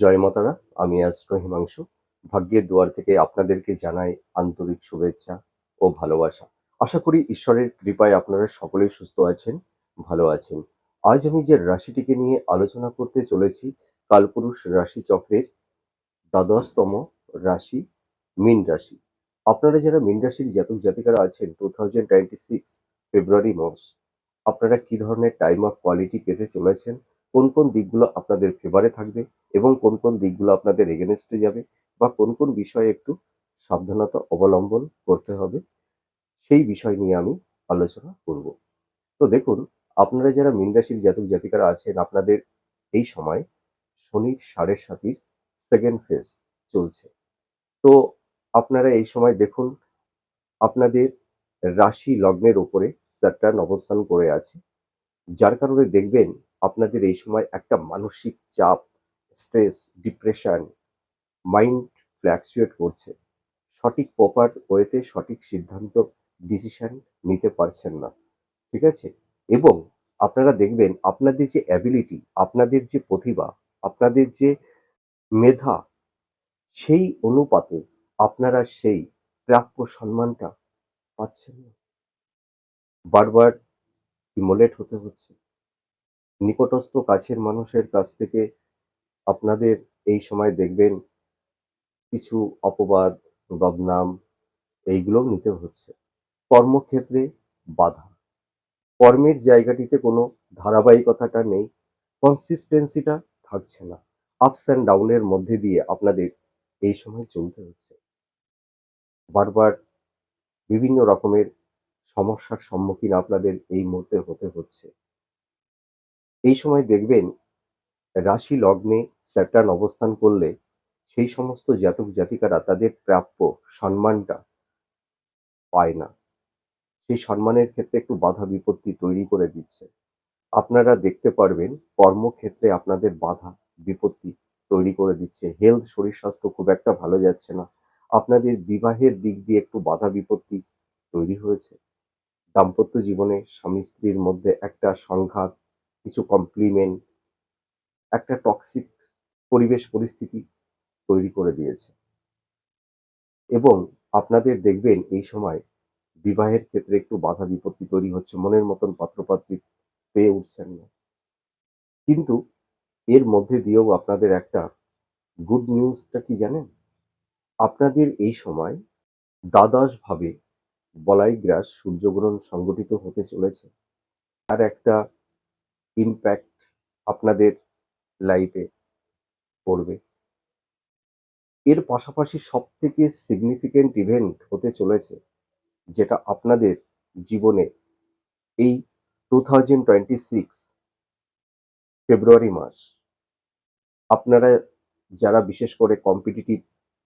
জয় মাতারা, আমি অ্যাস্ট্রো হিমাংশু ভাগ্যের দুয়ার থেকে আপনাদেরকে জানাই আন্তরিক শুভেচ্ছা ও ভালোবাসা। আশা করি ঈশ্বরের কৃপায় আপনারা সকলেই সুস্থ আছেন, ভালো আছেন। আজ আমি যে রাশিটিকে নিয়ে আলোচনা করতে চলেছি, কালপুরুষ রাশি চক্রের দ্বাদশতম রাশি, মীন রাশি। আপনারা যারা মীন রাশির জাতক জাতিকারা আছেন টু থাউজেন্ড টোয়েন্টি সিক্স ফেব্রুয়ারি মাস, আপনারা কি ধরনের টাইম অফ কোয়ালিটি পেতে চলেছেন? কোন কোন দিকগুলো আপনাদের ফেভারে থাকবে এবং কোন কোন দিকগুলো আপনাদের এগেনস্টে যাবে বা কোন কোন বিষয়ে একটু সাবধানতা অবলম্বন করতে হবে, সেই বিষয় নিয়ে আমি আলোচনা করব। তো দেখুন, আপনারা যারা মীন রাশির জাতক জাতিকারা আছেন, আপনাদের এই সময় শনির সাড়ে সাতির সেকেন্ড ফেজ চলছে। তো আপনারা এই সময় দেখুন, আপনাদের রাশি লগ্নের ওপরে স্যাটার্ন অবস্থান করে আছে। যার কারণে দেখবেন আপনাদের এই সময় একটা মানসিক চাপ স্ট্রেস ডিপ্রেশন মাইন্ড ফ্ল্যাকচুয়েট করছে। সঠিক প্রপার ওয়েতে সঠিক সিদ্ধান্ত ডিসিশন নিতে পারছেন না। ঠিক আছে? এবং আপনারা দেখবেন আপনাদের যে অ্যাবিলিটি আপনাদের যে প্রতিভা, আপনাদের যে মেধা, সেই অনুপাতে আপনারা সেই প্রাপ্য সম্মানটা পাচ্ছেন না। বারবার ইমোলেট হতে হচ্ছে। নিকটস্থ কাছের মানুষের কাছ থেকে আপনাদের এই সময় দেখবেন কিছু অপবাদ, বদনাম, এইগুলো নিতে হচ্ছে। কর্মক্ষেত্রে বাধা। কর্মের জায়গাটিতে কোনো ধারাবাহিকতাটা নেই কনসিস্টেন্সিটা থাকছে না। আপস অ্যান্ড ডাউনের মধ্যে দিয়ে আপনাদের এই সময় চলতে হচ্ছে। বারবার বিভিন্ন রকমের সমস্যার সম্মুখীন আপনাদের এই মুহূর্তে হতে হচ্ছে। এই সময় দেখবেন রাশি লগ্নে স্যাটার্ন অবস্থান করলে সেই সমস্ত জাতক জাতিকারা তাদের প্রাপ্য সম্মানটা পায় না। সেই সম্মানের ক্ষেত্রে একটু বাধা বিপত্তি তৈরি করে দিচ্ছে। আপনারা দেখতে পারবেন কর্মক্ষেত্রে আপনাদের বাধা বিপত্তি তৈরি করে দিচ্ছে। হেলথ শরীর, স্বাস্থ্য খুব একটা ভালো যাচ্ছে না। আপনাদের বিবাহের দিক দিয়ে একটু বাধা বিপত্তি তৈরি হয়েছে। দাম্পত্য জীবনে স্বামী স্ত্রীর মধ্যে একটা সংঘাত কিছু কমপ্লিমেন্ট একটা টক্সিক পরিবেশ পরিস্থিতি তৈরি করে দিয়েছে। এবং আপনাদের দেখবেন এই সময় বিবাহের ক্ষেত্রে একটু বাধা বিপত্তি তৈরি হচ্ছে, মনের মতন পাত্রপাত্রী পেয়ে উঠছেন না। কিন্তু এর মধ্যে দিয়েও আপনাদের একটা গুড নিউজটা কি জানেন? আপনাদের এই সময় দ্বাদশভাবে বলাই গ্রাস সূর্যগ্রহণ সংগঠিত হতে চলেছে। তার একটা ইম্প্যাক্ট আপনাদের লাইফে পড়বে। এর পাশাপাশি সব থেকে সিগনিফিকেন্ট ইভেন্ট হতে চলেছে, যেটা আপনাদের জীবনে এই টু থাউজেন্ড টোয়েন্টি সিক্স ফেব্রুয়ারি মাস, আপনারা যারা বিশেষ করে কম্পিটিটিভ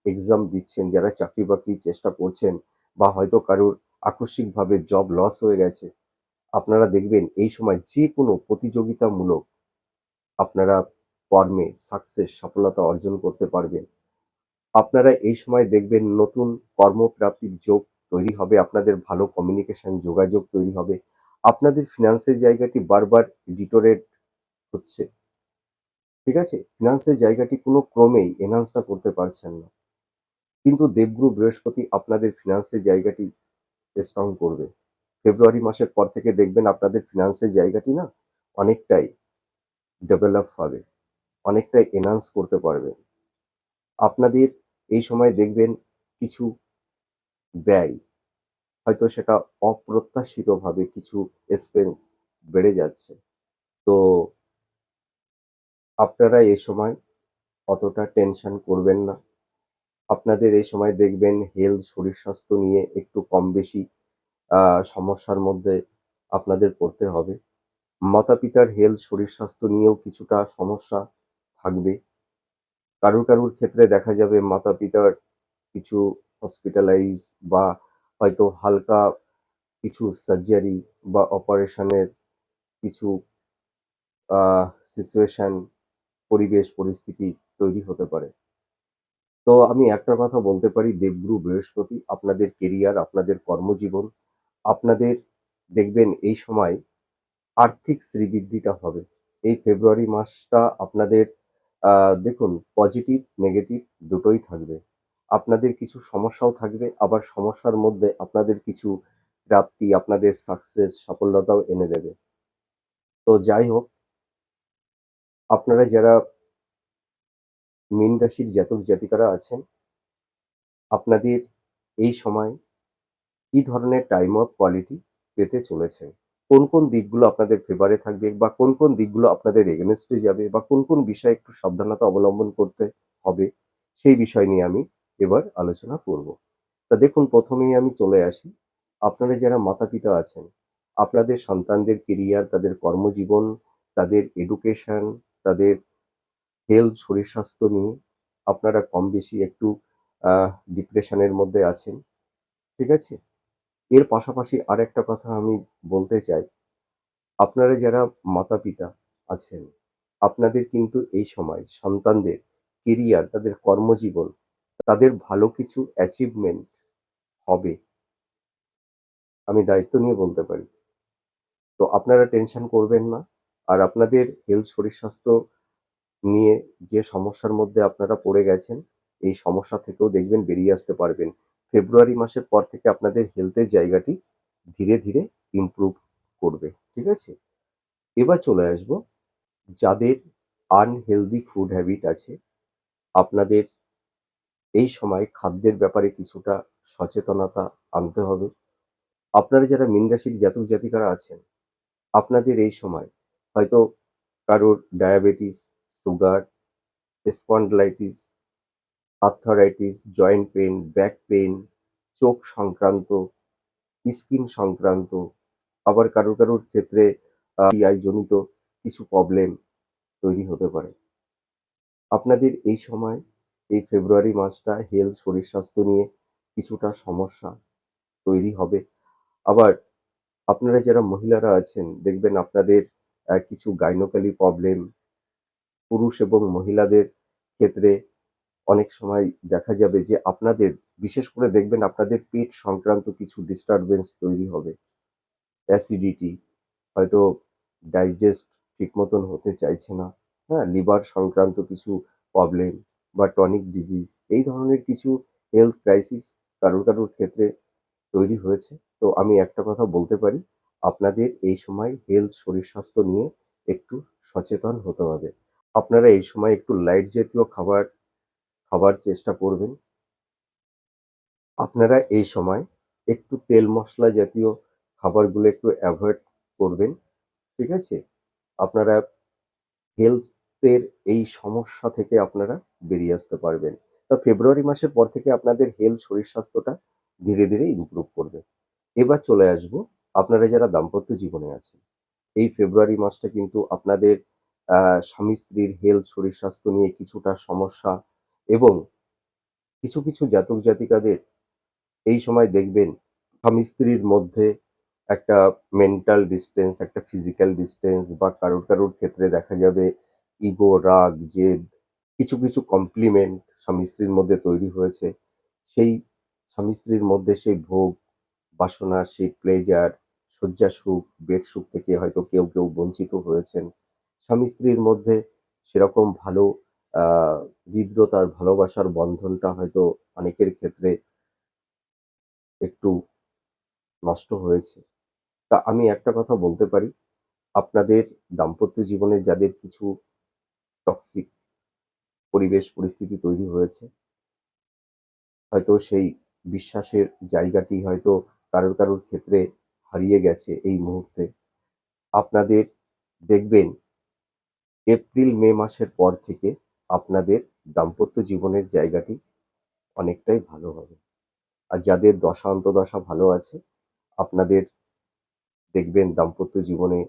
এক্সাম দিচ্ছেন, যারা চাকরি বাকরি চেষ্টা করছেন বা হয়তো কারোর আকস্মিকভাবে জব লস হয়ে গেছে আপনারা দেখবেন এই সময় যে কোনো প্রতিযোগিতামূলক আপনারা কর্মে সাকসেস সফলতা অর্জন করতে পারবেন। আপনারা এই সময় দেখবেন নতুন কর্মপ্রাপ্তির যোগ তৈরি হবে, আপনাদের ভালো কমিউনিকেশন যোগাযোগ তৈরি হবে। আপনাদের ফিনান্সের জায়গাটি বারবার ডিটোরেট হচ্ছে। ঠিক আছে? ফিনান্সের জায়গাটি কোনো ক্রমেই এনহান্সটা করতে পারছেন না। কিন্তু দেবগুরু বৃহস্পতি আপনাদের ফিনান্সের জায়গাটি স্ট্রং করবে। ফেব্রুয়ারি মাসের পর থেকে দেখবেন আপনাদের ফিনান্সের জায়গাটি না অনেকটাই ডেভেলপ হবে, অনেকটাই এনহান্স করতে পারবেন। আপনাদের এই সময় দেখবেন কিছু ব্যয়, হয়তো সেটা অপ্রত্যাশিতভাবে কিছু এক্সপেন্স বেড়ে যাচ্ছে। তো আপনারা এই সময় অতটা টেনশন করবেন না। আপনাদের এই সময় দেখবেন হেলথ শরীর স্বাস্থ্য নিয়ে একটু কম বেশি সমস্যার মধ্যে আপনাদের পড়তে হবে। মাতা পিতার হেলথ শরীর স্বাস্থ্য নিয়েও কিছুটা সমস্যা থাকবে। কারুর কারুর ক্ষেত্রে দেখা যাবে মাতা পিতার কিছু হসপিটালাইজ বা হয়তো হালকা কিছু সার্জারি বা অপারেশনের কিছু সিচুয়েশন পরিবেশ, পরিস্থিতি তৈরি হতে পারে। তো আমি একটা কথা বলতে পারি, দেবগুরু বৃহস্পতি আপনাদের কেরিয়ার আপনাদের কর্মজীবন আপনাদের দেখবেন এই সময় আর্থিক শ্রীবৃদ্ধিটা হবে। এই ফেব্রুয়ারি মাসটা আপনাদের দেখুন পজিটিভ নেগেটিভ দুটোই থাকবে। আপনাদের কিছু সমস্যাও থাকবে, আবার সমস্যার মধ্যে আপনাদের কিছু প্রাপ্তি, আপনাদের সাকসেস সফলতাও এনে দেবে। তো যাই হোক, আপনারা যারা মীন রাশির জাতক জাতিকারা আছেন, আপনাদের এই সময় কি ধরনের টাইম অফ কোয়ালিটি পেতে চলেছে? কোন কোন দিকগুলো আপনাদের ফেভারে থাকবে বা কোন কোন দিকগুলো আপনাদের এগেনস্টে যাবে বা কোন কোন বিষয়ে একটু সাবধানতা অবলম্বন করতে হবে, সেই বিষয় নিয়ে আমি এবার আলোচনা করব। তা দেখুন, প্রথমেই আমি চলে আসি। আপনারা যারা মাতা পিতা আছেন, আপনাদের সন্তানদের কেরিয়ার তাদের কর্মজীবন, তাদের এডুকেশন তাদের হেলথ শরীর স্বাস্থ্য নিয়ে আপনারা কম বেশি একটু ডিপ্রেশনের মধ্যে আছেন, ঠিক আছে? এর পাশাপাশি আর একটা কথা আমি বলতে চাই। আপনারা যারা মাতা পিতা আছেন, আপনাদের কিন্তু এই সময় সন্তানদের কেরিয়ার তাদের কর্মজীবন, তাদের ভালো কিছু অ্যাচিভমেন্ট হবে। আমি দায়িত্ব নিয়ে বলতে পারি। তো আপনারা টেনশন করবেন না। আর আপনাদের হেলথ শরীর, স্বাস্থ্য নিয়ে যে সমস্যার মধ্যে আপনারা পড়ে গেছেন, এই সমস্যা থেকেও দেখবেন বেরিয়ে আসতে পারবেন। ফেব্রুয়ারি মাসের পর থেকে আপনাদের হেলথের জায়গাটি ধীরে ধীরে ইমপ্রুভ করবে, ঠিক আছে? এবার চলে আসব, যাদের আনহেলদি ফুড হ্যাবিট আছে, আপনাদের এই সময় খাদ্যের ব্যাপারে কিছুটা সচেতনতা আনতে হবে। আপনারা যারা মীন রাশির জাতক জাতিকারা আছেন, আপনাদের এই সময় হয়তো কারোর diabetes sugar spondylitis arthritis joint pain back pain চোখ সংক্রান্ত স্কিন সংক্রান্ত, আবার কারোর কারোর ক্ষেত্রে জনিত কিছু প্রবলেম তৈরি হতে পারে। আপনাদের এই সময়, এই ফেব্রুয়ারি মাসটা হেলথ শরীর স্বাস্থ্য নিয়ে কিছুটা সমস্যা তৈরি হবে। আবার আপনারা যারা মহিলারা আছেন, দেখবেন আপনাদের কিছু গাইনোকালি প্রবলেম পুরুষ এবং মহিলাদের ক্ষেত্রে অনেক সময় দেখা যাবে যে আপনাদের, বিশেষ করে দেখবেন আপনাদের পেট সংক্রান্ত কিছু ডিস্টারবেন্স তৈরি হবে। অ্যাসিডিটি হয়তো ডাইজেস্ট ঠিক মতন হতে চাইছে না। হ্যাঁ লিভার সংক্রান্ত কিছু প্রবলেম বা টনিক ডিজিজ এই ধরনের কিছু হেলথ ক্রাইসিস কারোর কারোর ক্ষেত্রে তৈরি হয়েছে। তো আমি একটা কথা বলতে পারি, আপনাদের এই সময় হেলথ শরীর স্বাস্থ্য নিয়ে একটু সচেতন হতে হবে। আপনারা এই সময় একটু লাইট জাতীয় খাবার খাবার চেষ্টা করবেন। আপনারা এই সময় একটু তেল মশলা জাতীয় খাবারগুলো একটু অ্যাভয়েড করবেন, ঠিক আছে? আপনারা হেলথের এই সমস্যা থেকে আপনারা বেরিয়ে আসতে পারবেন। তো ফেব্রুয়ারি মাসের পর থেকে আপনাদের হেলথ শরীর স্বাস্থ্যটা ধীরে ধীরে ইমপ্রুভ করবে। এবার চলে আসব, আপনারা যারা দাম্পত্য জীবনে আছেন, এই ফেব্রুয়ারি মাসটা কিন্তু আপনাদের স্বামী স্ত্রীর হেলথ শরীর স্বাস্থ্য নিয়ে কিছুটা সমস্যা এবং কিছু কিছু জাতক জাতিকাদের এই সময় দেখবেন স্বামী স্ত্রীর মধ্যে একটা মেন্টাল ডিস্টেন্স একটা ফিজিক্যাল ডিস্টেন্স বা কারোর কারোর ক্ষেত্রে দেখা যাবে ইগো রাগ, জেদ, কিছু কিছু কমপ্লিমেন্ট স্বামী স্ত্রীর মধ্যে তৈরি হয়েছে। সেই স্বামী স্ত্রীর মধ্যে সেই ভোগ, বাসনা, সেই প্লেজার শয্যা সুখ বেড সুখ থেকে হয়তো কেউ কেউ বঞ্চিত হয়েছেন। স্বামী স্ত্রীর মধ্যে সেরকম ভালো হৃদ্রতার ভালোবাসার বন্ধনটা হয়তো অনেকের ক্ষেত্রে একটু নষ্ট হয়েছে। তা আমি একটা কথা বলতে পারি। আপনাদের দাম্পত্য জীবনে যাদের কিছু টক্সিক পরিবেশ, পরিস্থিতি তৈরি হয়েছে, হয়তো সেই বিশ্বাসের জায়গাটি হয়তো কারোর কারোর ক্ষেত্রে হারিয়ে গেছে এই মুহূর্তে। আপনাদের দেখবেন, এপ্রিল, মে মাসের পর থেকে আপনাদের দাম্পত্য জীবনের জায়গাটি অনেকটাই ভালো হবে। আর যাদের দশা অন্তদশা ভালো আছে, আপনাদের দেখবেন দাম্পত্য জীবনে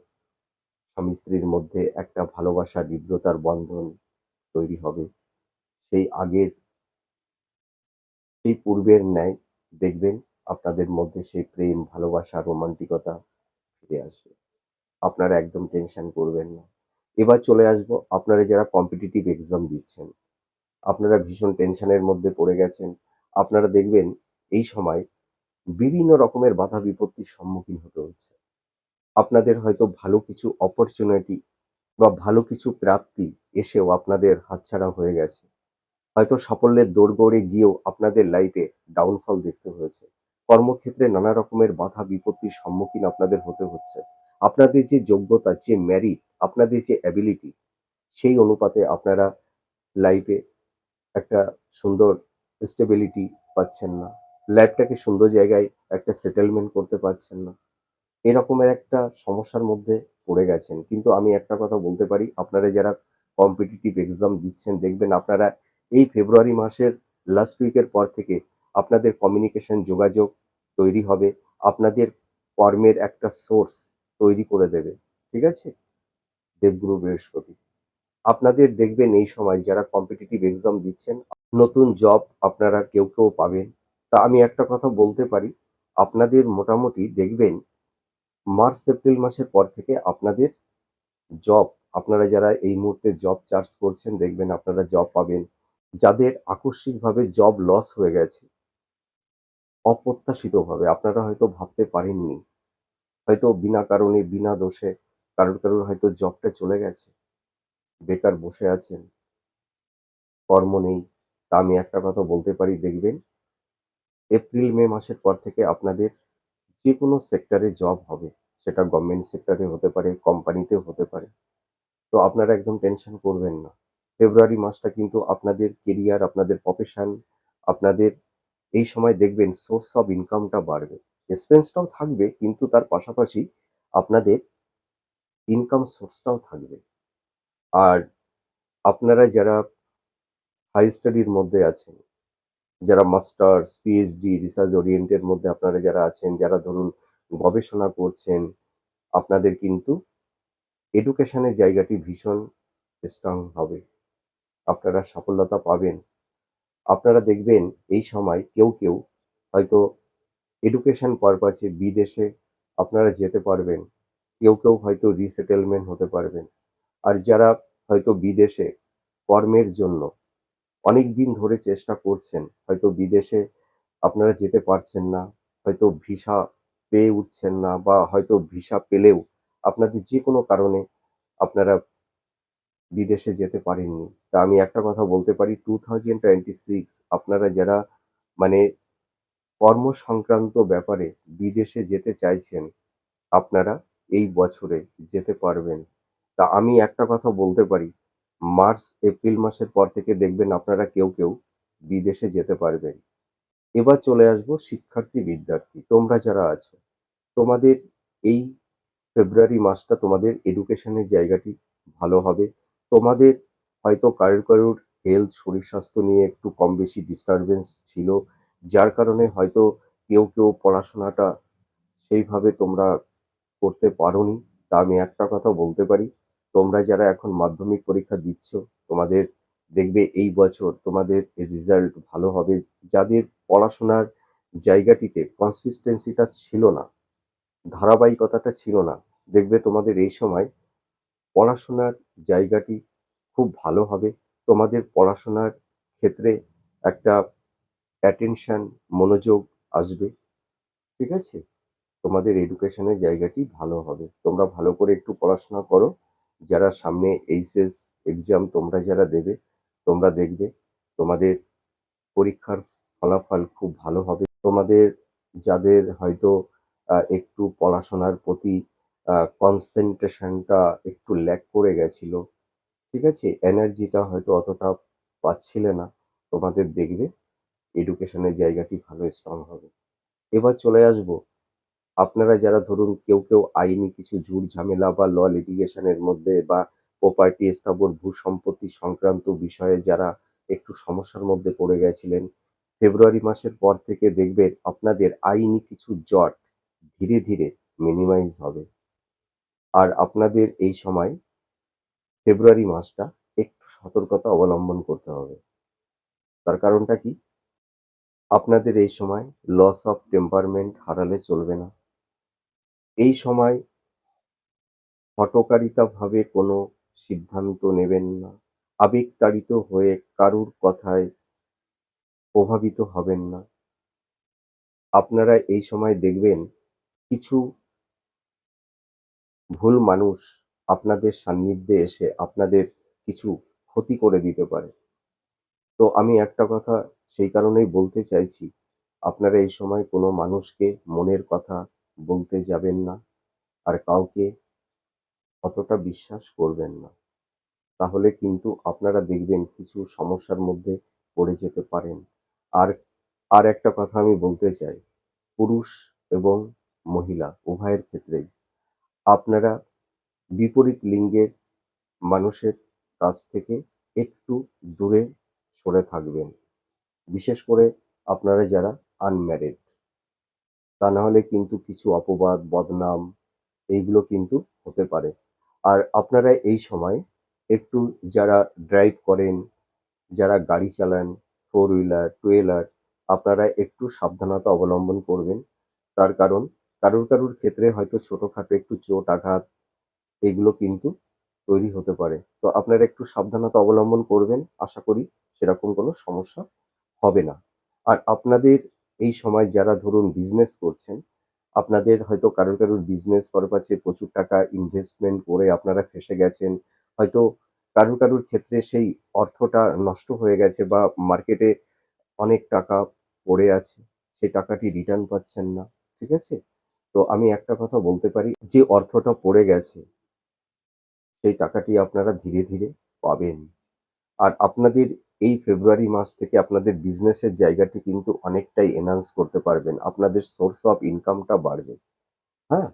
স্বামী স্ত্রীর মধ্যে একটা ভালোবাসা হৃদ্রতার বন্ধন তৈরি হবে। সেই আগের, সেই পূর্বের ন্যায় দেখবেন আপনাদের মধ্যে সেই প্রেম, ভালোবাসা, রোমান্টিকতা ফিরে আসবে। আপনারা একদম টেনশন করবেন না। এবার চলে আসব আপনারা যারা কম্পিটিটিভ এক্সাম দিচ্ছেন। আপনারা ভীষণ টেনশনের মধ্যে পড়ে গেছেন। আপনারা দেখবেন এই সময় বিভিন্ন রকমের বাধা বিপত্তির সম্মুখীন হতে হচ্ছে। আপনাদের হয়তো ভালো কিছু অপরচুনিটি বা ভালো কিছু প্রাপ্তি এসেও আপনাদের হাতছাড়া হয়ে গেছে। হয়তো সাফল্যের দৌড়গড়ে গিয়েও আপনাদের লাইফে ডাউনফল দেখতে হয়েছে। কর্মক্ষেত্রে নানা রকমের বাধা বিপত্তির সম্মুখীন আপনাদের হতে হচ্ছে। আপনাদের যে যোগ্যতা, যে ম্যারিট আপনাদের যে অ্যাবিলিটি সেই অনুপাতে আপনারা লাইফে একটা সুন্দর স্টেবিলিটি পাচ্ছেন না। লাইফটাকে সুন্দর জায়গায় একটা সেটেলমেন্ট করতে পারছেন না। এরকমের একটা সমস্যার মধ্যে পড়ে গেছেন। কিন্তু আমি একটা কথা বলতে পারি, আপনারা যারা কম্পিটিটিভ এক্সাম দিচ্ছেন, দেখবেন আপনারা এই ফেব্রুয়ারি মাসের লাস্ট উইকের পর থেকে আপনাদের কমিউনিকেশন যোগাযোগ তৈরি হবে। আপনাদের কর্মের একটা সোর্স তৈরি করে দেবে, ঠিক আছে? দেবগুরু বৃহস্পতি। আপনাদের দেখবেন এই সময় যারা কম্পিটিটিভ এক্সাম দিচ্ছেন, নতুন জব আপনারা কেউ কেউ পাবেন। তা আমি একটা কথা বলতে পারি, আপনাদের মোটামুটি দেখবেন মার্চ, এপ্রিল মাসের পর থেকে আপনাদের জব আপনারা যারা এই মুহূর্তে জব চার্জ করছেন, দেখবেন আপনারা জব পাবেন। যাদের আকস্মিকভাবে জব লস হয়ে গেছে, অপ্রত্যাশিতভাবে, আপনারা হয়তো ভাবতে পারেননি। হয়তো বিনা কারণে, বিনা দোষে কারোর কারোর হয়তো জবটা চলে গেছে। বেকার বসে আছেন। কর্ম নেই। তা আমি একটা কথা বলতে পারি, দেখবেন এপ্রিল, মে মাসের পর থেকে আপনাদের যে কোনো সেক্টরে জব হবে। সেটা গভর্নমেন্ট সেক্টরে হতে পারে কোম্পানিতে হতে পারে। তো আপনারা একদম টেনশন করবেন না। ফেব্রুয়ারি মাসটা কিন্তু আপনাদের কেরিয়ার আপনাদের প্রফেশন আপনাদের এই সময় দেখবেন সোর্স অফ ইনকামটা বাড়বে। এক্সপেন্সটাও থাকবে, কিন্তু তার পাশাপাশি আপনাদের ইনকাম সোর্সটাও থাকবে। আর আপনারা যারা হাই স্টাডির মধ্যে আছেন, যারা মাস্টার্স পিএইচডি রিসার্চ ওরিয়েন্টের মধ্যে আপনারা যারা আছেন, যারা ধরুন গবেষণা করছেন, আপনাদের কিন্তু এডুকেশনের জায়গাটি ভীষণ স্ট্রং হবে। আপনারা সফলতা পাবেন। আপনারা দেখবেন এই সময় কেউ কেউ হয়তো এডুকেশন পারপাসে বিদেশে আপনারা যেতে পারবেন। কেউ কেউ হয়তো রিসেটেলমেন্ট হতে পারবেন। আর যারা হয়তো বিদেশে কর্মের জন্য অনেক দিন ধরে চেষ্টা করছেন, হয়তো বিদেশে আপনারা যেতে পারছেন না, হয়তো ভিসা পেয়ে উঠছেন না বা হয়তো ভিসা পেলেও আপনাদের যে কোনো কারণে আপনারা বিদেশে যেতে পারেননি। তা আমি একটা কথা বলতে পারি টু থাউজেন্ড টোয়েন্টি সিক্স আপনারা যারা মানে কর্ম সংক্রান্ত ব্যাপারে বিদেশে যেতে চাইছেন, আপনারা এই বছরে যেতে পারবেন। তা আমি একটা কথা বলতে পারি, মার্চ, এপ্রিল মাসের পর থেকে দেখবেন আপনারা কেউ কেউ বিদেশে যেতে পারবেন। এবার চলে আসব শিক্ষার্থী বিদ্যার্থী, তোমরা যারা আছো, তোমাদের এই ফেব্রুয়ারি মাসটা তোমাদের এডুকেশনের জায়গাটি ভালো হবে। তোমাদের হয়তো কারোর কারোর হেলথ শরীর স্বাস্থ্য নিয়ে একটু কম বেশি ডিস্টারবেন্স ছিল যার কারণে হয়তো কেউ কেউ পড়াশোনাটা সেইভাবে তোমরা করতে পারোনি। তা আমি একটা কথা বলতে পারি, তোমরা যারা এখন মাধ্যমিক পরীক্ষা দিচ্ছ, তোমাদের দেখবে এই বছর তোমাদের রেজাল্ট ভালো হবে। যাদের পড়াশোনার জায়গাটিতে কনসিস্টেন্সিটা ছিল না, ধারাবাহিকতাটা ছিল না, দেখবে তোমাদের এই সময় পড়াশোনার জায়গাটি খুব ভালো হবে। তোমাদের পড়াশোনার ক্ষেত্রে একটা অ্যাটেনশন মনোযোগ আসবে। ঠিক আছে? তোমাদের এডুকেশনের জায়গাটি ভালো হবে। তোমরা ভালো করে একটু পড়াশোনা করো। যারা সামনে এইচএস এক্সাম তোমরা যারা দেবে, তোমরা দেখবে। তোমাদের পরীক্ষার ফলাফল খুব ভালো হবে। তোমাদের, যাদের হয়তো একটু পড়াশোনার প্রতি কনসেন্ট্রেশনটা একটু ল্যাক করে গেছিল, ঠিক আছে? এনার্জিটা হয়তো অতটা পাচ্ছিলে না। তোমাদের দেখবে এডুকেশনের জায়গাটি ভালো স্ট্রং হবে। এবার চলে আসব। আপনারা যারা ধরুন কেউ কেউ আইনি কিছু ঝুট ঝামেলা বা ল লিটিগেশনের মধ্যে বা প্রপার্টি স্থাবর ভূ সম্পত্তি সংক্রান্ত বিষয়ে যারা একটু সমস্যার মধ্যে পড়ে গেছিলেন, ফেব্রুয়ারি মাসের পর থেকে দেখবেন আপনাদের আইনি কিছু জট ধীরে ধীরে মিনিমাইজ হবে। আর আপনাদের এই সময় ফেব্রুয়ারি মাসটা একটু সতর্কতা অবলম্বন করতে হবে। তার কারণটা কি? আপনাদের এই সময় লস অফ টেম্পারমেন্ট হারালে চলবে না। এই সময় হটকারিতাভাবে কোনো সিদ্ধান্ত নেবেন না। আবেগতাড়িত হয়ে কারুর কথায় প্রভাবিত হবেন না। আপনারা এই সময় দেখবেন কিছু ভুল মানুষ আপনাদের সান্নিধ্যে এসে আপনাদের কিছু ক্ষতি করে দিতে পারে। তো আমি একটা কথা সেই কারণেই বলতে চাইছি, আপনারা এই সময় কোনো মানুষকে মনের কথা বলতে যাবেন না আর কাউকে অতটা বিশ্বাস করবেন না। তাহলে কিন্তু আপনারা দেখবেন কিছু সমস্যার মধ্যে পড়ে যেতে পারেন। আর আর একটা কথা আমি বলতে চাই, পুরুষ এবং মহিলা উভয়ের ক্ষেত্রেই আপনারা বিপরীত লিঙ্গের মানুষের কাছ থেকে একটু দূরে সরে থাকবেন। বিশেষ করে আপনারা যারা আনম্যারিড তা না হলে কিন্তু কিছু অপবাদ, বদনাম এইগুলো কিন্তু হতে পারে। আর আপনারা এই সময় একটু যারা ড্রাইভ করেন, যারা গাড়ি চালান ফোর হুইলার টু হুইলার আপনারা একটু সাবধানতা অবলম্বন করবেন। তার কারণ কারুর কারুর ক্ষেত্রে হয়তো ছোটোখাটো একটু চোট আঘাত এগুলো কিন্তু তৈরি হতে পারে। তো আপনারা একটু সাবধানতা অবলম্বন করবেন। আশা করি সেরকম কোনো সমস্যা হবে না। আর আপনাদের এই সময় যারা ধরুন বিজনেস করছেন, আপনাদের হয়তো কারোর কারোর বিজনেস পারপাসে প্রচুর টাকা ইনভেস্টমেন্ট করে আপনারা ফেসে গেছেন, হয়তো কারোর কারুর ক্ষেত্রে সেই অর্থটা নষ্ট হয়ে গেছে বা মার্কেটে অনেক টাকা পড়ে আছে সেই টাকাটি রিটার্ন পাচ্ছেন না, ঠিক আছে? তো আমি একটা কথা বলতে পারি, যে অর্থটা পড়ে গেছে, সেই টাকাটি আপনারা ধীরে ধীরে পাবেন। আর আপনাদের এই ফেব্রুয়ারি মাস থেকে আপনাদের বিজনেসের জায়গাটি কিন্তু অনেকটাই এনহান্স করতে পারবেন। আপনাদের সোর্স অফ ইনকামটা বাড়বে। হ্যাঁ?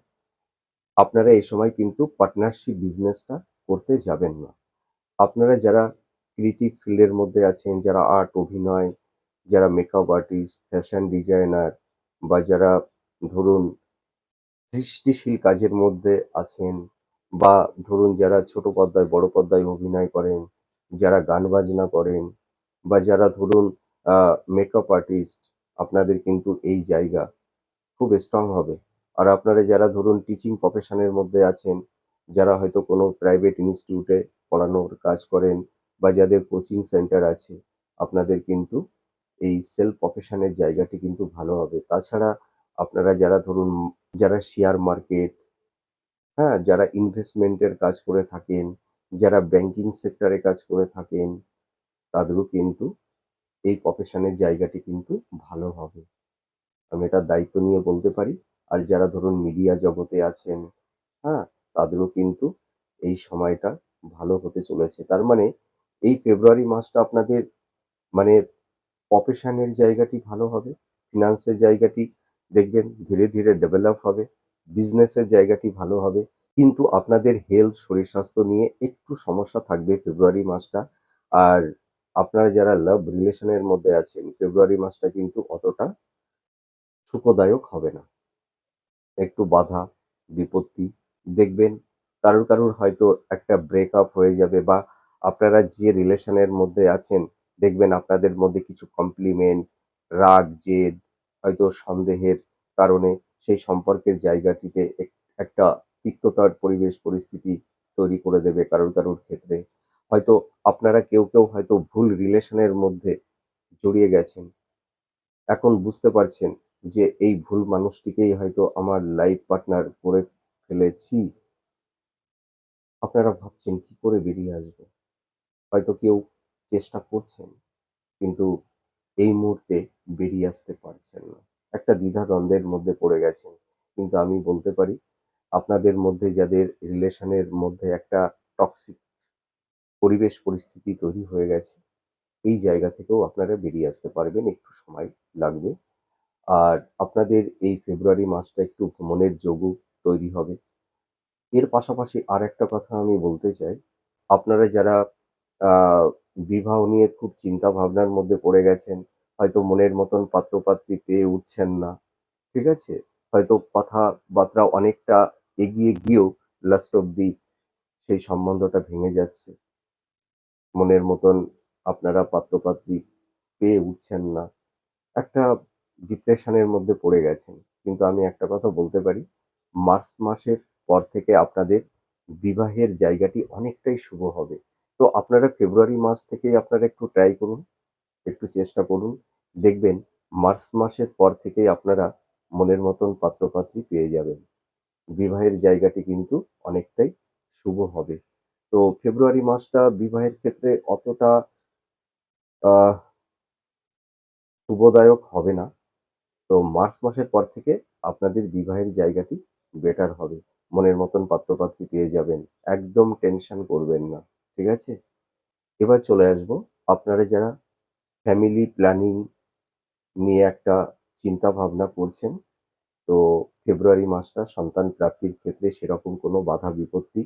আপনারা এই সময় কিন্তু পার্টনারশিপ বিজনেসটা করতে যাবেন না। আপনারা যারা ক্রিয়েটিভ ফিল্ডের মধ্যে আছেন, যারা আর্ট অভিনয়, যারা মেকআপ আর্টিস্ট ফ্যাশন ডিজাইনার বা যারা ধরুন সৃষ্টিশীল কাজের মধ্যে আছেন বা ধরুন যারা ছোট পর্দায়, বড় পর্দায় অভিনয় করেন যারা গান বাজনা করেন বা যারা ধরুন মেকআপ আর্টিস্ট আপনাদের কিন্তু এই জায়গা খুব স্ট্রং হবে। আর আপনারা যারা ধরুন টিচিং প্রফেশনের মধ্যে আছেন, যারা হয়তো কোনো প্রাইভেট ইনস্টিটিউটে পড়ানোর কাজ করেন বা যাদের কোচিং সেন্টার আছে, আপনাদের কিন্তু এই সেলফ প্রফেশনের জায়গাটি কিন্তু ভালো হবে। তাছাড়া আপনারা যারা ধরুন, যারা শেয়ার মার্কেট হ্যাঁ যারা ইনভেস্টমেন্টের কাজ করে থাকেন যারা ব্যাংকিং সেক্টরে কাজ করে থাকেন, তাদেরও কিন্তু এই প্রফেশনের জায়গাটি কিন্তু ভালো হবে। আমি এটার দায়িত্ব নিয়ে বলতে পারি। আর যারা ধরুন মিডিয়া জগতে আছেন হ্যাঁ তাদেরও কিন্তু এই সময়টা ভালো হতে চলেছে। তার মানে এই ফেব্রুয়ারি মাসটা আপনাদের মানে প্রফেশনের জায়গাটি ভালো হবে ফিনান্সের জায়গাটি দেখবেন ধীরে ধীরে ডেভেলপ হবে বিজনেসের জায়গাটি ভালো হবে। কিন্তু আপনাদের হেলথ শরীর স্বাস্থ্য নিয়ে একটু সমস্যা থাকবে ফেব্রুয়ারি মাসটা। আর আপনারা যারা লাভ রিলেশনের মধ্যে আছেন ফেব্রুয়ারি মাসটা কিন্তু অতটা সুখদায়ক হবে না। একটু বাধা, বিপত্তি দেখবেন। কারুর কারুর হয়তো একটা ব্রেকআপ হয়ে যাবে বা আপনারা যে রিলেশনের মধ্যে আছেন, দেখবেন আপনাদের মধ্যে কিছু কমপ্লিমেন্ট রাগ, জেদ, হয়তো সন্দেহের কারণে সেই সম্পর্কের জায়গাটিতে এক- একটা তিক্ততার পরিবেশ, পরিস্থিতি তৈরি করে দেবে কারুর কারুর ক্ষেত্রে। হয়তো আপনারা কেউ কেউ হয়তো ভুল রিলেশনের মধ্যে জড়িয়ে গেছেন। এখন বুঝতে পারছেন যে এই ভুল মানুষটিকেই হয়তো আমার লাইফ পার্টনার করে ফেলেছি। আপনারা ভাবছেন কি করে বেরিয়ে আসবে? হয়তো কেউ চেষ্টা করছেন, কিন্তু এই মুহূর্তে বেরিয়ে আসতে পারছেন না। একটা দ্বিধা দ্বন্দ্বের মধ্যে পড়ে গেছেন। কিন্তু আমি বলতে পারি আপনাদের মধ্যে, যাদের রিলেশনের মধ্যে একটা টক্সিক পরিবেশ পরিস্থিতি তৈরি হয়ে গেছে, এই জায়গা থেকেও আপনারা বেরিয়ে আসতে পারবেন, একটু সময় লাগবে। আর আপনাদের এই ফেব্রুয়ারি মাসটা একটু ভ্রমণের যোগও তৈরি হবে। এর পাশাপাশি আর একটা কথা আমি বলতে চাই, আপনারা যারা বিবাহ নিয়ে খুব চিন্তা ভাবনার মধ্যে পড়ে গেছেন, হয়তো মনের মতন পাত্রপাত্রী পেয়ে উঠছেন না, ঠিক আছে? হয়তো কথাবার্তা অনেকটা এগিয়ে গিয়েও লাস্ট অব্দি সেই সম্বন্ধটা ভেঙে যাচ্ছে। মনের মতন আপনারা পাত্রপাত্রী পেয়ে উঠছেন না। একটা ডিপ্রেশনের মধ্যে পড়ে গেছেন। কিন্তু আমি একটা কথা বলতে পারি, মার্চ মাসের পর থেকে আপনাদের বিবাহের জায়গাটি অনেকটাই শুভ হবে। তো আপনারা ফেব্রুয়ারি মাস থেকেই আপনারা একটু ট্রাই করুন, একটু চেষ্টা করুন। দেখবেন, মার্চ মাসের পর থেকেই আপনারা মনের মতন পাত্রপাত্রী পেয়ে যাবেন। বিবাহের জায়গাটি কিন্তু অনেকটাই শুভ হবে। তো ফেব্রুয়ারি মাসটা বিবাহের ক্ষেত্রে অতটা শুভদায়ক হবে না। তো মার্চ মাসের পর থেকে আপনাদের বিবাহের জায়গাটি বেটার হবে। মনের মতন পাত্রপাত্রী পেয়ে যাবেন, একদম টেনশন করবেন না, ঠিক আছে? এবার চলে আসব, আপনারা যারা ফ্যামিলি প্ল্যানিং নিয়ে একটা চিন্তা ভাবনা করছেন তো ফেব্রুয়ারি মাসটা সন্তান প্রাপ্তির ক্ষেত্রে সেরকম কোনো বাধা বিপত্তি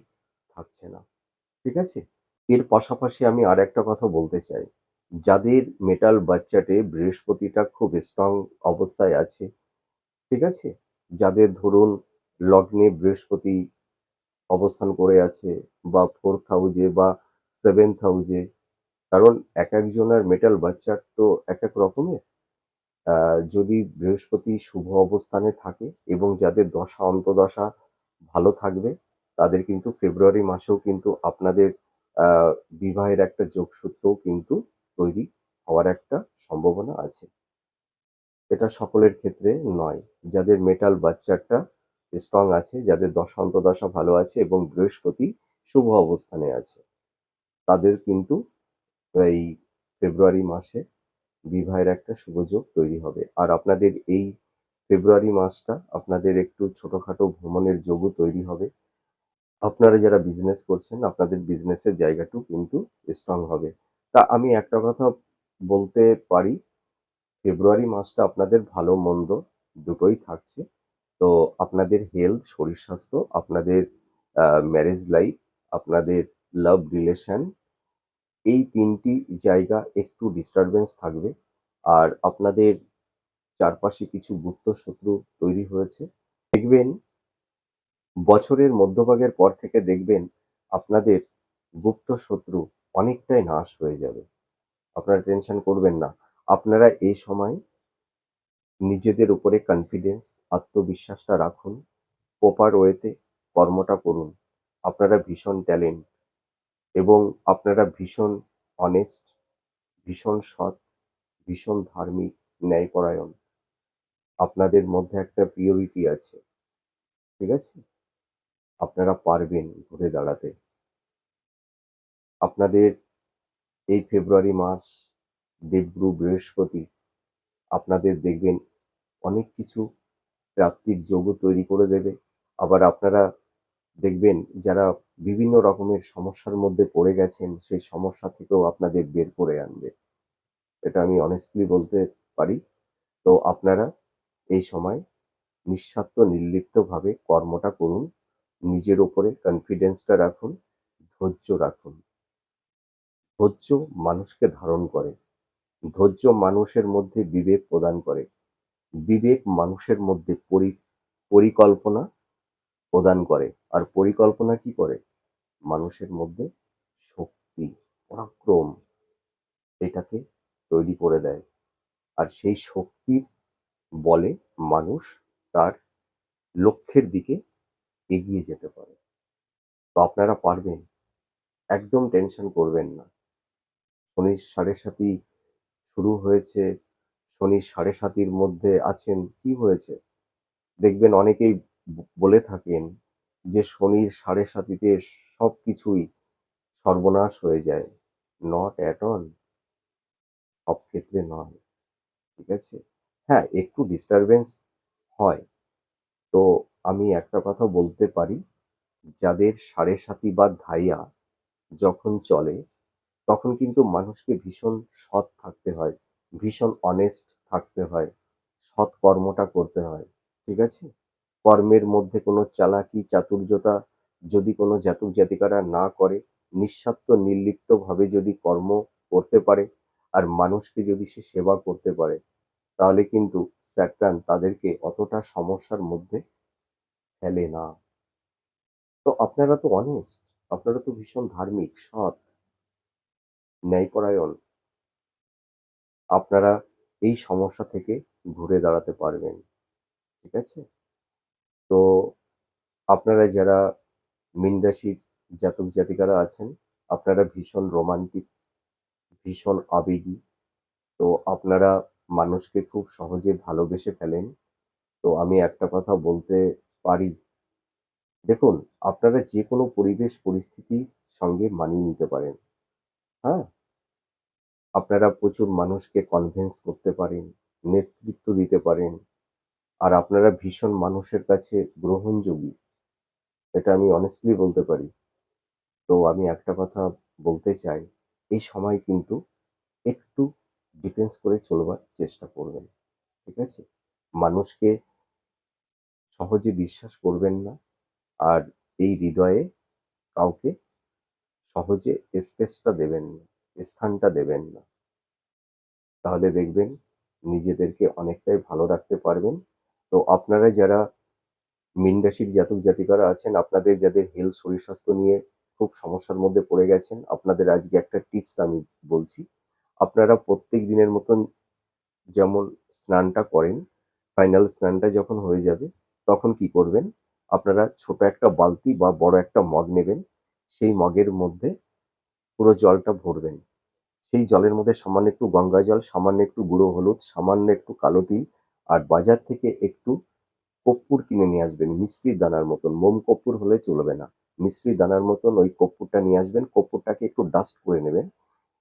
থাকছে না। ঠিক আছে? এর পাশাপাশি আমি আর একটা কথা বলতে চাই। যাদের মেটাল বাচ্চাটে বৃহস্পতিটা খুব স্ট্রং অবস্থায় আছে, ঠিক আছে? যাদের ধরুন লগ্নে বৃহস্পতি অবস্থান করে আছে বা ফোর্থ হাউজে বা সেভেন্থ হাউজে কারণ এক একজনের মেটাল বাচ্চার তো এক এক রকমের। যদি বৃহস্পতি শুভ অবস্থানে থাকে এবং যাদের দশা, অন্তদশা ভালো থাকবে, তাদের কিন্তু ফেব্রুয়ারি মাসেও কিন্তু আপনাদের বিবাহের একটা যোগসূত্রও কিন্তু তৈরি হওয়ার একটা সম্ভাবনা আছে। এটা সকলের ক্ষেত্রে নয়। যাদের মেটাল বাচ্চাটা স্ট্রং আছে, যাদের দশা, অন্তদশা ভালো আছে এবং বৃহস্পতি শুভ অবস্থানে আছে, তাদের কিন্তু এই ফেব্রুয়ারি মাসে বিবাহের একটা শুভযোগ তৈরি হবে। আর আপনাদের এই ফেব্রুয়ারি মাসটা আপনাদের একটু ছোটখাটো ভ্রমণের যোগও তৈরি হবে। আপনারা যারা বিজনেস করছেন, আপনাদের বিজনেসের জায়গাটাও কিন্তু স্ট্রং হবে। তা আমি একটা কথা বলতে পারি, ফেব্রুয়ারি মাসটা আপনাদের ভালো, মন্দ দুটোই থাকছে। তো আপনাদের হেলথ শরীর স্বাস্থ্য, আপনাদের ম্যারেজ লাইফ আপনাদের লাভ রিলেশন এই তিনটি জায়গা একটু ডিস্টারবেন্স থাকবে। আর আপনাদের চারপাশে কিছু গুপ্ত শত্রু তৈরি হয়েছে। দেখবেন, বছরের মধ্যভাগের পর থেকে দেখবেন আপনাদের গুপ্ত শত্রু অনেকটাই নাশ হয়ে যাবে। আপনারা টেনশন করবেন না। আপনারা এই সময় নিজেদের উপরে কনফিডেন্স আত্মবিশ্বাসটা রাখুন। প্রপার ওয়েতে কর্মটা করুন। আপনারা ভীষণ ট্যালেন্ট এবং আপনারা ভীষণ অনেস্ট ভীষণ সৎ, ভীষণ ধার্মিক, ন্যায়পরায়ণ। আপনাদের মধ্যে একটা প্রিয়রিটি আছে, ঠিক আছে? আপনারা পারবেন ঘুরে দাঁড়াতে। আপনাদের এই ফেব্রুয়ারি মাস, দেবগুরু বৃহস্পতি, আপনাদের দেখবেন অনেক কিছু প্রাপ্তির যোগও তৈরি করে দেবে। আবার আপনারা দেখবেন যারা বিভিন্ন রকমের সমস্যার মধ্যে পড়ে গেছেন, সেই সমস্যা থেকেও আপনাদের বের করে আনবে। এটা আমি অনেস্টলি বলতে পারি। তো আপনারা এই সময় নিঃস্বার্থ, নির্লিপ্তভাবে কর্মটা করুন। নিজের ওপরে কনফিডেন্সটা রাখুন। ধৈর্য রাখুন। ধৈর্য মানুষকে ধারণ করে। ধৈর্য মানুষের মধ্যে বিবেক প্রদান করে। বিবেক মানুষের মধ্যে পরি, পরিকল্পনা প্রদান করে। আর পরিকল্পনা কি করে? মানুষের মধ্যে শক্তি, পরাক্রম এটাকে তৈরি করে দেয়। আর সেই শক্তির বলে মানুষ তার লক্ষ্যের দিকে এগিয়ে যেতে পারে। তো আপনারা পারবেন, একদম টেনশন করবেন না। শনির সাড়ে সাতি শুরু হয়েছে শনির সাড়ে সাতির মধ্যে আছেন, কি হয়েছে? দেখবেন অনেকেই বলে থাকেন যে শনির সাড়ে সাতিতে সব কিছুই সর্বনাশ হয়ে যায়। নট অ্যাট অল সব ক্ষেত্রে নয়। ঠিক আছে? হ্যাঁ একটু ডিস্টারবেন্স হয়। তো আমি একটা কথা বলতে পারি, যাদের সাড়ে সাতি বা ধাইয়া যখন চলে, তখন কিন্তু মানুষকে ভীষণ সৎ থাকতে হয়, ভীষণ অনেস্ট থাকতে হয়, সৎ কর্মটা করতে হয়। ঠিক আছে? কর্মের মধ্যে কোনো চালাকি, চাতুর্যতা যদি কোনো জাতক জাতিকারা না করে নিঃস্বার্থ নির্লিপ্তভাবে যদি কর্ম করতে পারে আর মানুষকে যদি সে সেবা করতে পারে, তাহলে কিন্তু স্যাটার্ন তাদেরকে অতটা সমস্যার মধ্যে ফেলে না। তো আপনারা তো অনেস্ট আপনারা তো ভীষণ ধার্মিক, সৎ, ন্যায়পরায়ণ। আপনারা এই সমস্যা থেকে ঘুরে দাঁড়াতে পারবেন, ঠিক আছে? তো আপনারা যারা মীন রাশির জাতক জাতিকারা আছেন, আপনারা ভীষণ রোমান্টিক, ভীষণ আবেগী। তো আপনারা মানুষকে খুব সহজে ভালোবেসে ফেলেন। তো আমি একটা কথা বলতে পারি। দেখুন, আপনারা যে কোনো পরিবেশ পরিস্থিতির সঙ্গে মানিয়ে নিতে পারেন। হ্যাঁ? আপনারা প্রচুর মানুষকে কনভিন্স করতে পারেন, নেতৃত্ব দিতে পারেন। আর আপনারা ভীষণ মানুষের কাছে গ্রহণযোগী। এটা আমি অনেস্টলি বলতে পারি। তো আমি একটা কথা বলতে চাই, এই সময় কিন্তু একটু ডিফেন্স করে চলবার চেষ্টা করবেন, ঠিক আছে? মানুষকে সহজে বিশ্বাস করবেন না আর এই হৃদয়ে কাউকে সহজে স্পেসটা দেবেন না, স্থানটা দেবেন না। তাহলে দেখবেন নিজেদেরকে অনেকটাই ভালো রাখতে পারবেন। তো আপনারা যারা মীন রাশির জাতক জাতিকারা আছেন, আপনাদের যাদের হেলথ শরীর স্বাস্থ্য নিয়ে খুব সমস্যার মধ্যে পড়ে গেছেন, আপনাদের আজকে একটা টিপস আমি বলছি। আপনারা প্রত্যেক দিনের মতন যেমন স্নানটা করেন ফাইনাল স্নানটা যখন হয়ে যাবে, তখন কি করবেন? আপনারা ছোট একটা বালতি বা বড় একটা মগ নেবেন, সেই মগের মধ্যে পুরো জলটা ভরবেন। সেই জলের মধ্যে সামান্য একটু গঙ্গা জল, সামান্য একটু গুঁড়ো হলুদ, সামান্য একটু কালো তিল আর বাজার থেকে একটু কর্পূর কিনে নিয়ে আসবেন মিষ্টির দানার মতন। মোম কর্পূর হলে চলবে না। মিষ্টির দানার মতন ওই কর্পূরটা নিয়ে আসবেন কর্পূরটাকে একটু ডাস্ট করে নেবেন।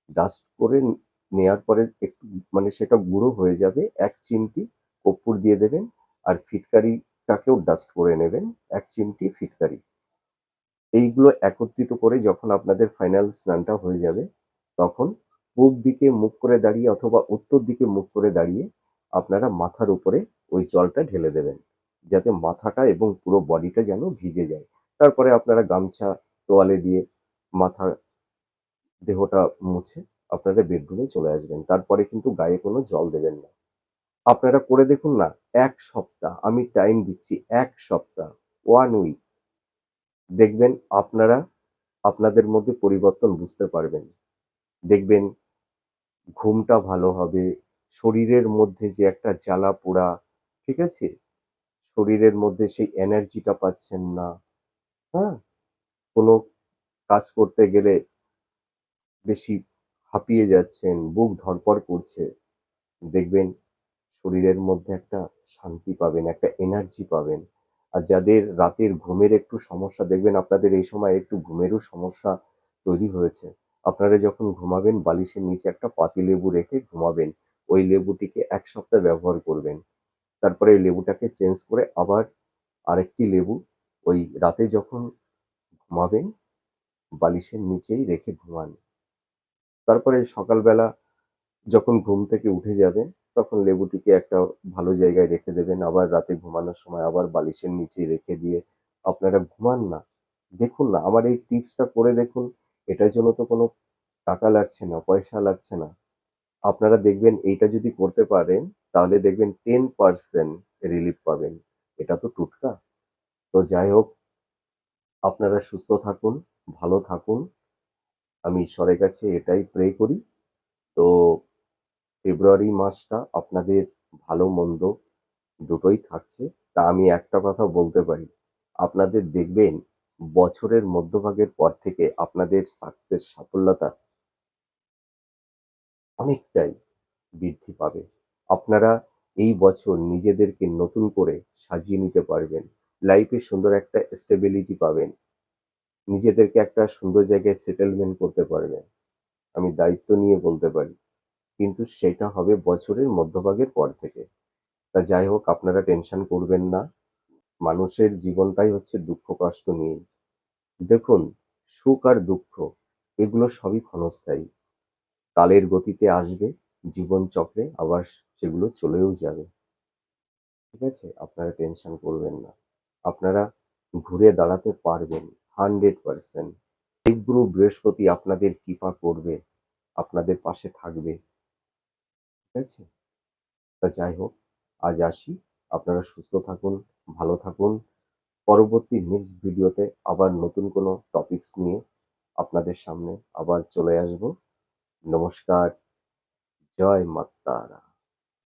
ডাস্ট করে নেওয়ার পরে একটু মানে সেটা গুঁড়ো হয়ে যাবে, এক চিমটি কর্পূর দিয়ে দেবেন আর ফিটকারিটাকেও ডাস্ট করে নেবেন, এক চিমটি ফিটকারি। এইগুলো একত্রিত করে যখন আপনাদের ফাইনাল স্নানটা হয়ে যাবে, তখন পূব দিকে মুখ করে দাঁড়িয়ে অথবা উত্তর দিকে মুখ করে দাঁড়িয়ে আপনারা মাথার উপরে ওই জলটা ঢেলে দেবেন, যাতে মাথাটা এবং পুরো বডিটা যেন ভিজে যায়। তারপরে আপনারা গামছা, তোয়ালে দিয়ে মাথা, দেহটা মুছে আপনারা বেডরুমে চলে আসবেন। তারপরে কিন্তু গায়ে কোনো জল দেবেন না। আপনারা করে দেখুন না, এক সপ্তাহ, আমি টাইম দিচ্ছি এক সপ্তাহ ওয়ান উইক দেখবেন আপনারা, আপনাদের মধ্যে পরিবর্তন বুঝতে পারবেন। দেখবেন ঘুমটা ভালো হবে শরীরের মধ্যে যে একটা জ্বালা পোড়া, ঠিক আছে? শরীরের মধ্যে সেই এনার্জিটা পাচ্ছেন না হ্যাঁ? কোনো কাজ করতে গেলে বেশি হাঁপিয়ে যাচ্ছেন, বুক ধরপড় করছে, দেখবেন শরীরের মধ্যে একটা শান্তি পাবেন, একটা এনার্জি পাবেন। আর যাদের রাতের ঘুমের একটু সমস্যা, দেখবেন আপনাদের এই সময় একটু ঘুমেরও সমস্যা তৈরি হয়েছে। আপনারা যখন ঘুমাবেন, বালিশের নিচে একটা পাতি লেবু রেখে ঘুমাবেন। ওই লেবুটিকে এক সপ্তাহ ব্যবহার করবেন। তারপরে এই লেবুটাকে চেঞ্জ করে আবার আরেকটি লেবু ওই রাতে যখন ঘুমাবেন, বালিশের নিচেই রেখে ঘুমান। তারপরে সকালবেলা যখন ঘুম থেকে উঠে যাবেন, তখন লেবুটিকে একটা ভালো জায়গায় রেখে দেবেন। আবার রাতে ঘুমানোর সময় আবার বালিশের নিচে রেখে দিয়ে আপনারা ঘুমান না। দেখুন না, আমার এই টিপসটা করে দেখুন। এটার জন্য তো কোনো টাকা লাগছে না, পয়সা লাগছে না। আপনারা দেখবেন এইটা যদি করতে পারেন, তাহলে দেখবেন টেন পার্সেন্ট রিলিফ পাবেন। এটা তো টুটকা। তো যাই হোক, আপনারা সুস্থ থাকুন, ভালো থাকুন। আমি ঈশ্বরের কাছে এটাই প্রে করি। তো ফেব্রুয়ারি মাসটা আপনাদের ভালো মন্দ দুটোই থাকছে। তা আমি একটা কথা বলতে পারি। আপনাদের দেখবেন বছরের মধ্যভাগের পর থেকে আপনাদের সাকসেস সাফল্যতা অনেকটাই বৃদ্ধি পাবে। আপনারা এই বছর নিজেদেরকে নতুন করে সাজিয়ে নিতে পারবেন। লাইফে সুন্দর একটা স্টেবিলিটি পাবেন। নিজেদেরকে একটা সুন্দর জায়গায় সেটেলমেন্ট করতে পারবেন। আমি দায়িত্ব নিয়ে বলতে পারি। কিন্তু সেটা হবে বছরের মধ্যভাগের পর থেকে। তা যাই হোক, আপনারা টেনশন করবেন না। মানুষের জীবনটাই হচ্ছে দুঃখ কষ্ট নিয়ে। দেখুন, সুখ আর দুঃখ, এগুলো সবই ক্ষণস্থায়ী। কালের গতিতে আসবে, জীবন চক্রে আবার সেগুলো চলেও যাবে। ঠিক আছে? আপনারা টেনশন করবেন না। আপনারা ঘুরে দাঁড়াতে পারবেন, হান্ড্রেড পার্সেন্ট। দেবগুরু বৃহস্পতি আপনাদের কৃপা করবে, আপনাদের পাশে থাকবে। ঠিক আছে? তা যাই হোক, আজ আসি। আপনারা সুস্থ থাকুন, ভালো থাকুন। পরবর্তী নেক্সট ভিডিওতে আবার নতুন কোনো টপিকস নিয়ে আপনাদের সামনে আবার চলে আসব। নমস্কার জয় মাত্তারা